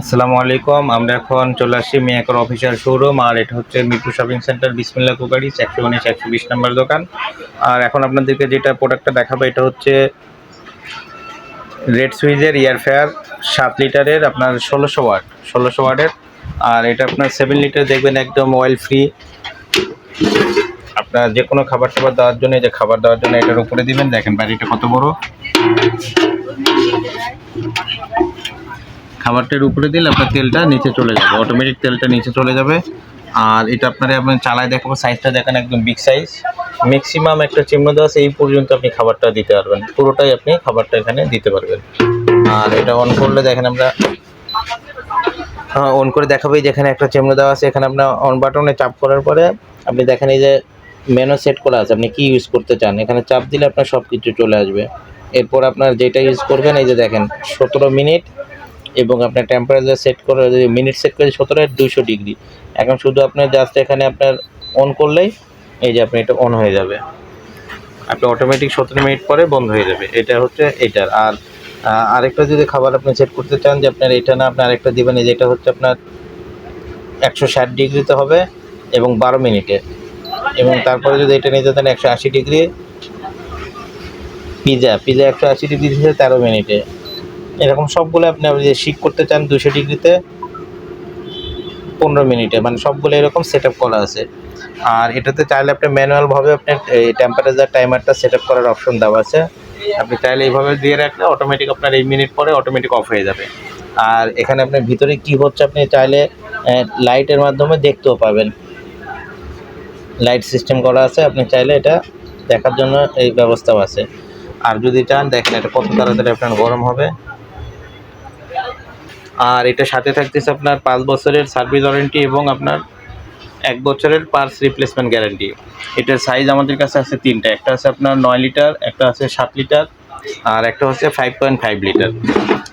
আসসালামু আলাইকুম, আমরা এখন চলে আসছি মিয়াকর অফিসিয়াল শোরুম, আর এটা হচ্ছে Mirpur shopping centre Bismillah cookeries একশো উনিশ, একশো বিশ নাম্বার দোকান। আর এখন আপনাদেরকে যেটা প্রোডাক্টটা দেখাবো, এটা হচ্ছে রেড সুইজের ইয়ার ফেয়ার সাত লিটারের, আপনার ষোলোশো ওয়াট, ষোলোশো ওয়াটের। আর এটা আপনার সেভেন লিটার দেখবেন একদম অয়েল ফ্রি আপনার যে কোনো খাবার টাবার দেওয়ার জন্য যে খাবার দেওয়ার জন্য এটার উপরে দিবেন, দেখেন বাড়িটা কত বড়। খাবারটার উপরে দিলে আপনার তেলটা নিচে চলে যাবে অটোমেটিক তেলটা নিচে চলে যাবে। আর এটা আপনার আপনার চালায় দেখাবো সাইজটা দেখেন একদম বিগ সাইজ ম্যাক্সিমাম একটা চিহ্ন দেওয়া এই পর্যন্ত আপনি খাবারটা দিতে পারবেন। পুরোটাই আপনি খাবারটা এখানে দিতে পারবেন। আর এটা অন করলে দেখেন আমরা হ্যাঁ অন করে দেখাবো যেখানে একটা চিহ্ন দেওয়া আছে, এখানে আপনার অন বাটনে চাপ করার পরে আপনি দেখেন এই যে মেনু সেট করা আছে, আপনি কি ইউজ করতে চান? এখানে চাপ দিলে আপনার সব কিছু চলে আসবে। এরপর আপনার যেটা ইউজ করবেন, এই যে দেখেন, সতেরো মিনিট এবং আপনার টেম্পারেচার সেট করে মিনিট সেট করে সতেরো দুশো ডিগ্রি এখন শুধু আপনার জাস্ট এখানে আপনার অন করলেই এই যে আপনি এটা অন হয়ে যাবে। আপনি অটোমেটিক সতেরো মিনিট পরে বন্ধ হয়ে যাবে। এটা হচ্ছে এটার। আর আরেকটা যদি খাবার আপনি সেট করতে চান যে আপনার এটা না, আপনি আরেকটা দিবেন, এই যেটা হচ্ছে আপনার একশো ষাট ডিগ্রিতে হবে এবং বারো মিনিটে এবং তারপরে যদি এটা নিতে চান একশো আশি ডিগ্রি পিজা পিজা একশো আশি ডিগ্রি দিচ্ছে তেরো মিনিটে এরকম সবগুলো আপনি যে শিক করতে চান দুশো ডিগ্রিতে পনেরো মিনিটে মানে সবগুলো এরকম সেট করা আছে। আর এটাতে চাইলে আপনি ম্যানুয়ালভাবে আপনার এই টেম্পারেচার টাইমারটা সেট করার অপশন দেওয়া আছে। আপনি চাইলে এইভাবে দিয়ে রাখলে অটোমেটিক আপনার এই মিনিট পরে অটোমেটিক অফ হয়ে যাবে। আর এখানে আপনার ভিতরে কি হচ্ছে আপনি চাইলে লাইটের মাধ্যমে দেখতেও পাবেন। লাইট সিস্টেম করা আছে, আপনি চাইলে এটা দেখার জন্য এই ব্যবস্থাও আছে। আর যদি চান, দেখেন এটা কত তাড়াতাড়ি আপনার গরম হবে। আর এটা সাথে থাকতেছে আপনার পাঁচ বছরের সার্ভিস ওয়ারেন্টি এবং আপনার এক বছরের পার্স রিপ্লেসমেন্ট গ্যারান্টি এটার সাইজ আমাদের কাছে আছে তিনটা। একটা আছে আপনার নয় লিটার একটা আছে সাত লিটার আর একটা হচ্ছে ফাইভ পয়েন্ট ফাইভ লিটার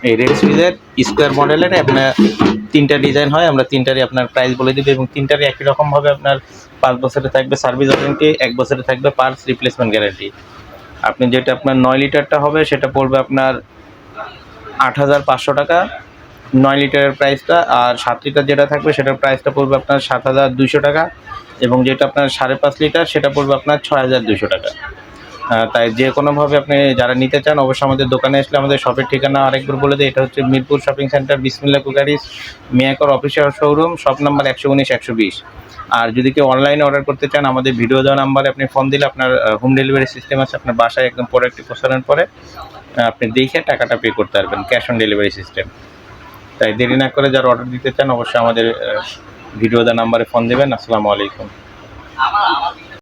এই রেড সুইজের স্কোয়ার মডেলের আপনার তিনটা ডিজাইন হয়, আমরা তিনটারই আপনার প্রাইস বলে দিবি এবং তিনটারই একই রকমভাবে আপনার পাঁচ বছরে থাকবে সার্ভিস ওয়ারেন্টি এক বছরে থাকবে পার্স রিপ্লেসমেন্ট গ্যারান্টি আপনি যেটা আপনার নয় লিটারটা হবে, সেটা পড়বে আপনার আট হাজার পাঁচশো টাকা। নয় লিটারের প্রাইসটা আর সাত লিটার যেটা থাকবে সেটার প্রাইসটা পড়বে আপনার সাত হাজার দুশো টাকা এবং যেটা আপনার সাড়ে পাঁচ লিটার সেটা পড়বে আপনার ছয় হাজার দুশো টাকা। তাই যে কোনোভাবে আপনি যারা নিতে চান, অবশ্যই আমাদের দোকানে আসলে আমাদের শপের ঠিকানা আরেকবার বলে দিই, এটা হচ্ছে Mirpur shopping centre Bismillah cookeries, মিয়াকর official showroom shop number একশো উনিশ, একশো বিশ। আর যদি কেউ অনলাইনে অর্ডার করতে চান, আমাদের ভিডিও দেওয়া নাম্বারে আপনি ফোন দিলে আপনার হোম ডেলিভারি সিস্টেম আছে, আপনার বাসায় একদম প্রোডাক্টটি পৌঁছানোর পরে আপনি দেখে টাকাটা পে করতে পারবেন ক্যাশ অন ডেলিভারি সিস্টেম তাই দেরি না করে যারা অর্ডার দিতে চান, অবশ্যই আমাদের ভিডিও দা নাম্বারে ফোন দেবেন। আসসালামু আলাইকুম।